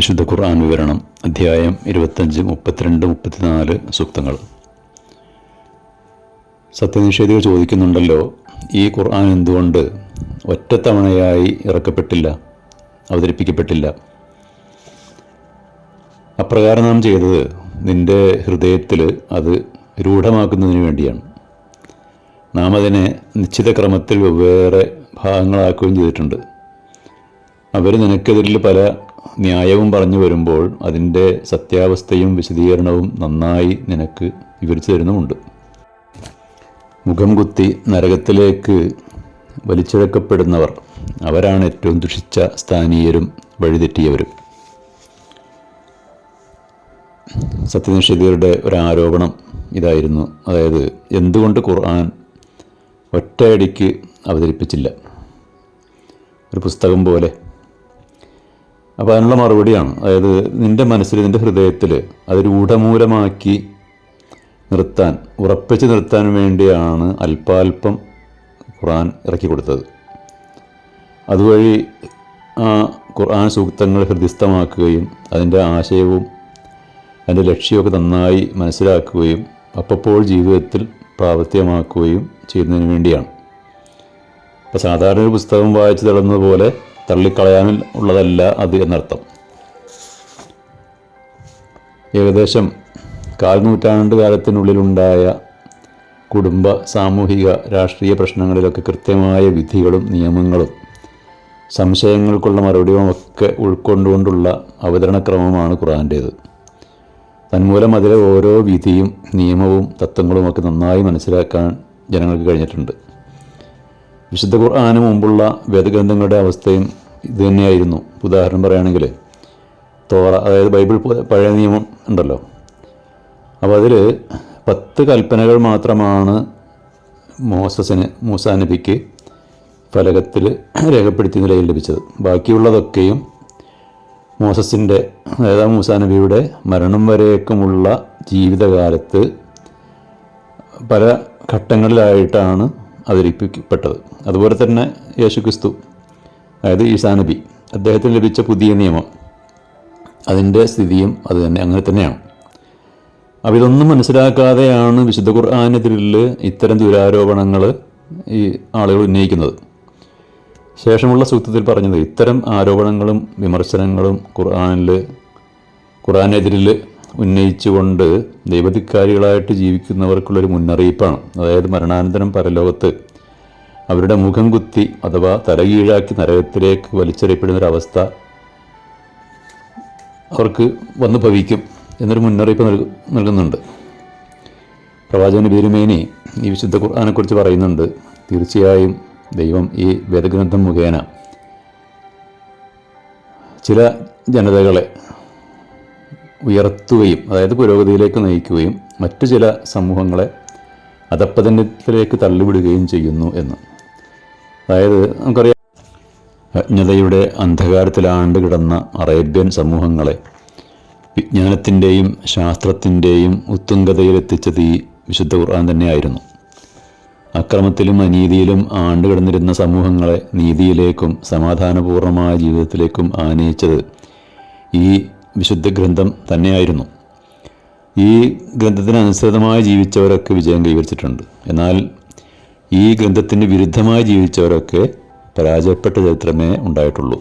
വിശുദ്ധ ഖുർആൻ വിവരണം അധ്യായം ഇരുപത്തഞ്ച് മുപ്പത്തിരണ്ട് മുപ്പത്തിനാല് സൂക്തങ്ങൾ. സത്യനിഷേധികൾ ചോദിക്കുന്നുണ്ടല്ലോ ഈ ഖുർആൻ എന്തുകൊണ്ട് ഒറ്റത്തവണയായി ഇറക്കപ്പെട്ടില്ല അവതരിപ്പിക്കപ്പെട്ടില്ല? അപ്രകാരം നാം ചെയ്തത് നിന്റെ ഹൃദയത്തിൽ അത് രൂഢമാക്കുന്നതിന് വേണ്ടിയാണ്. നാം അതിനെ നിശ്ചിത ക്രമത്തിൽ വെവ്വേറെ ഭാഗങ്ങളാക്കുകയും ചെയ്തിട്ടുണ്ട്. അവർ നിനക്കെതിരിൽ പല ന്യായവും പറഞ്ഞു വരുമ്പോൾ അതിന്റെ സത്യാവസ്ഥയും വിശദീകരണവും നന്നായി നിനക്ക് വിവരിച്ചു തരുന്നുമുണ്ട്. മുഖം കുത്തി നരകത്തിലേക്ക് വലിച്ചിഴക്കപ്പെടുന്നവർ അവരാണ് ഏറ്റവും ദുഷിച്ച സ്ഥാനീയരും വഴിതെറ്റിയവരും. സത്യനിഷേധികളുടെ ഒരു ആരോപണം ഇതായിരുന്നു. അതായത് എന്തുകൊണ്ട് ഖുർആൻ ഒറ്റയടിക്ക് അവതരിപ്പിച്ചില്ല? ഒരു പുസ്തകം പോലെ അപ്പോൾ അതിനുള്ള മറുപടിയാണ്. അതായത് നിന്റെ മനസ്സിൽ നിന്റെ ഹൃദയത്തിൽ അത് രൂഢമൂലമാക്കി നിർത്താൻ ഉറപ്പിച്ച് നിർത്താൻ വേണ്ടിയാണ് അല്പാൽപ്പം ഖുർആൻ ഇറക്കി കൊടുത്തത്. അതുവഴി ആ ഖുർആൻ സൂക്തങ്ങൾ ഹൃദയസ്ഥമാക്കുകയും അതിന്റെ ആശയവും അതിന്റെ ലക്ഷ്യമൊക്കെ നന്നായി മനസ്സിലാക്കുകയും അപ്പപ്പോൾ ജീവിതത്തിൽ പ്രാവർത്തികമാക്കുകയും ചെയ്യുന്നതിന് വേണ്ടിയാണ്. അപ്പോൾ സാധാരണ ഒരു പുസ്തകം വായിച്ചു തള്ളുന്നത് പോലെ തള്ളിക്കളയാൻ ഉള്ളതല്ല അത് എന്നർത്ഥം. ഏകദേശം കാൽ നൂറ്റാണ്ട് കാലത്തിനുള്ളിലുണ്ടായ കുടുംബ സാമൂഹിക രാഷ്ട്രീയ പ്രശ്നങ്ങളിലൊക്കെ കൃത്യമായ വിധികളും നിയമങ്ങളും സംശയങ്ങൾക്കുള്ള മറുപടിയും ഒക്കെ ഉൾക്കൊണ്ടുകൊണ്ടുള്ള അവതരണക്രമമാണ് ഖുറാന്റേത് തന്മൂലം അതിലെ ഓരോ വിധിയും നിയമവും തത്വങ്ങളും ഒക്കെ നന്നായി മനസ്സിലാക്കാൻ ജനങ്ങൾക്ക് കഴിഞ്ഞിട്ടുണ്ട്. വിശുദ്ധ ഖുർആാന് മുമ്പുള്ള വേദഗ്രന്ഥങ്ങളുടെ അവസ്ഥയും ഇത് തന്നെയായിരുന്നു. ഉദാഹരണം പറയുകയാണെങ്കിൽ തോറ അതായത് ബൈബിൾ പഴയ നിയമം ഉണ്ടല്ലോ. അപ്പോൾ അതിൽ പത്ത് കൽപ്പനകൾ മാത്രമാണ് മോസസിന് മൂസാ നബിക്ക് ഫലകത്തിൽ രേഖപ്പെടുത്തിയ നിലയിൽ ലഭിച്ചത്. ബാക്കിയുള്ളതൊക്കെയും മോസസിന്റെ അതായത് മൂസാ നബിയുടെ മരണം വരേക്കുമുള്ള ജീവിതകാലത്ത് പല ഘട്ടങ്ങളിലായിട്ടാണ് അവതരിപ്പിക്കപ്പെട്ടത്. അതുപോലെ തന്നെ യേശുക്രിസ്തു അതായത് ഈസാ നബി. അദ്ദേഹത്തിന് ലഭിച്ച പുതിയ നിയമം. അതിന്റെ സ്ഥിതിയും അത് തന്നെ അങ്ങനെ തന്നെയാണ്. അപ്പോൾ ഇതൊന്നും മനസ്സിലാക്കാതെയാണ് വിശുദ്ധ ഖുർആാനെതിരിൽ ഇത്തരം ദുരാരോപണങ്ങൾ ഈ ആളുകൾ ഉന്നയിക്കുന്നത്. ശേഷമുള്ള സൂക്തത്തിൽ പറഞ്ഞത് ഇത്തരം ആരോപണങ്ങളും വിമർശനങ്ങളും ഖുർആാനിൽ ഖുർആാനെതിരിൽ ഉന്നയിച്ചുകൊണ്ട് ദൈവധിക്കാരികളായിട്ട് ജീവിക്കുന്നവർക്കുള്ളൊരു മുന്നറിയിപ്പാണ്. അതായത് മരണാനന്തരം പരലോകത്ത് അവരുടെ മുഖം കുത്തി അഥവാ തലകീഴാക്കി നരകത്തിലേക്ക് വലിച്ചെറിയപ്പെടുന്നൊരവസ്ഥ അവർക്ക് വന്നു ഭവിക്കും എന്നൊരു മുന്നറിയിപ്പ് നൽകു നൽകുന്നുണ്ട്. പ്രവാചകൻ ബീരുമേനി ഈ വിശുദ്ധ ഖുർആാനെക്കുറിച്ച് പറയുന്നുണ്ട് തീർച്ചയായും ദൈവം ഈ വേദഗ്രന്ഥം മുഖേന ചില ജനതകളെ ഉയർത്തുകയും അതായത് പുരോഗതിയിലേക്ക് നയിക്കുകയും മറ്റു ചില സമൂഹങ്ങളെ അധപ്പതനത്തിലേക്ക് തള്ളിവിടുകയും ചെയ്യുന്നു എന്ന്. അതായത് നമുക്കറിയാം അജ്ഞതയുടെ അന്ധകാരത്തിലാണ്ട് കിടന്ന അറേബ്യൻ സമൂഹങ്ങളെ വിജ്ഞാനത്തിന്റെയും ശാസ്ത്രത്തിന്റെയും ഉത്തുംഗതയിലെത്തിച്ചത് ഈ വിശുദ്ധ ഖുർആൻ തന്നെയായിരുന്നു. അക്രമത്തിലും അനീതിയിലും ആണ്ട് കിടന്നിരുന്ന സമൂഹങ്ങളെ നീതിയിലേക്കും സമാധാനപൂർണമായ ജീവിതത്തിലേക്കും ആനയിച്ചത് ഈ വിശുദ്ധ ഗ്രന്ഥം തന്നെയായിരുന്നു. ഈ ഗ്രന്ഥത്തിനനുസൃതമായി ജീവിച്ചവരൊക്കെ വിജയം കൈവരിച്ചിട്ടുണ്ട്. എന്നാൽ ഈ ഗ്രന്ഥത്തിന് വിരുദ്ധമായി ജീവിച്ചവരൊക്കെ പരാജയപ്പെട്ട ചരിത്രമേ ഉണ്ടായിട്ടുള്ളൂ.